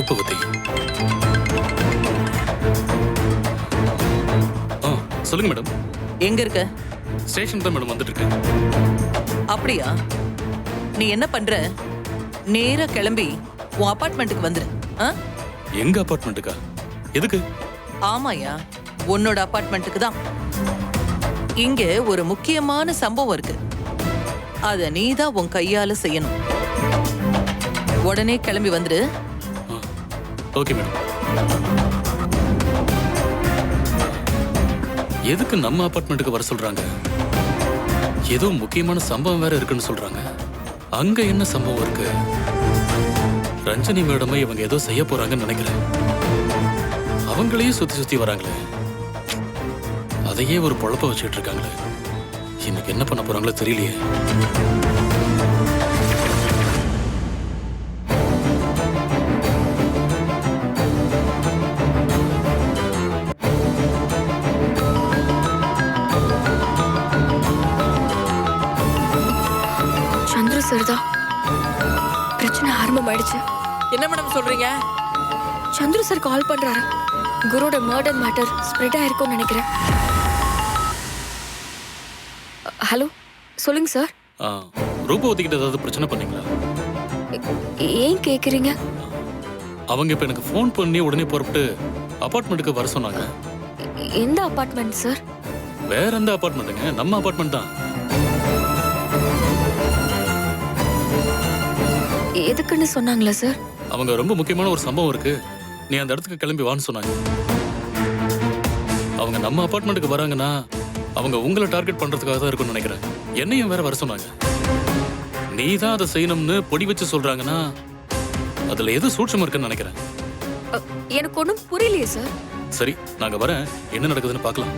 ரூபவதி ஆ சொல்லுங்க மேடம். எங்க இருக்க? ஸ்டேஷன் தான் மேடம் வந்துட்டு இருக்கேன். அப்படியா? நீ என்ன பண்ற? நேரா கிளம்பி உன் அபார்ட்மெண்ட்டுக்கு வந்துரு. ஆ? எங்க அபார்ட்மெண்ட்டுக்கா எதுக்கு? ஆமாயா உன்னோட அபார்ட்மெண்ட்டுக்கு தான். இங்க ஒரு முக்கியமான சம்பவம் இருக்கு. அத நீ தான் உன் கையால செய்யணும். உடனே கிளம்பி வந்துரு. ஓகே மேடம் எதுக்கு நம்ம அபார்ட்மெண்ட்டுக்கு வர சொல்றாங்க? ஏதோ முக்கியமான சம்பவம் வேற இருக்குன்னு சொல்றாங்க. அங்க என்ன சம்பவம் இருக்கு? ரஞ்சனி மேடமை இவங்க ஏதோ செய்ய போறாங்கன்னு நினைக்கிறேன். அவங்களையும் சுத்தி சுத்தி வராங்களே. அதையே ஒரு பொழப்ப வச்சுட்டு இருக்காங்களே. இன்னைக்கு என்ன பண்ண போறாங்களோ தெரியலையே. சந்திர சார் தான். பிரச்சனை ஆரம்பமாயிடுச்சு. என்ன மேடம் சொல்றீங்க? சந்திர சார் கால் பண்றாரு. குருவோட மர்டர் மேட்டர் ஸ்ப்ரெட் ஆயிருக்கும்னு நினைக்கிறேன். ஹலோ சொல்லுங்க சார் ஆ, ரூபவதி கிட்ட ஏதாவது பிரச்சனை பண்ணீங்களா? ஏன் கேக்குறீங்க? அவங்க இப்ப எனக்கு ஃபோன் பண்ணி உடனே புறப்பட்டு அபார்ட்மெண்ட்டுக்கு வர சொன்னாங்க. எந்த அபார்ட்மெண்ட் சார் வேற எந்த அபார்ட்மெண்ட்டுங்க நம்ம அபார்ட்மெண்ட் தான். எதுக்குன்னு சொன்னாங்களா சார் அவங்க ரொம்ப முக்கியமான ஒரு சம்பவம் இருக்கு. நீ அந்த இடத்துக்கு கிளம்பி வான்னு சொன்னாங்க. அவங்க நம்ம அபார்ட்மெண்ட்டுக்கு வராங்கன்னா அவங்க உங்களை டார்கெட் பண்றதுக்காக தான் இருக்கும்னு நினைக்கிறேன். என்னையும் வேற வர சொன்னாங்க. நீ தான் அதை செய்யணும்னு பொடி வச்சு சொல்றாங்கன்னா அதுல எது சூட்சம் இருக்குன்னு நினைக்கிறேன். எனக்கு ஒன்றும் புரியலையே சார் சரி நாங்க வரேன். என்ன நடக்குதுன்னு பார்க்கலாம்.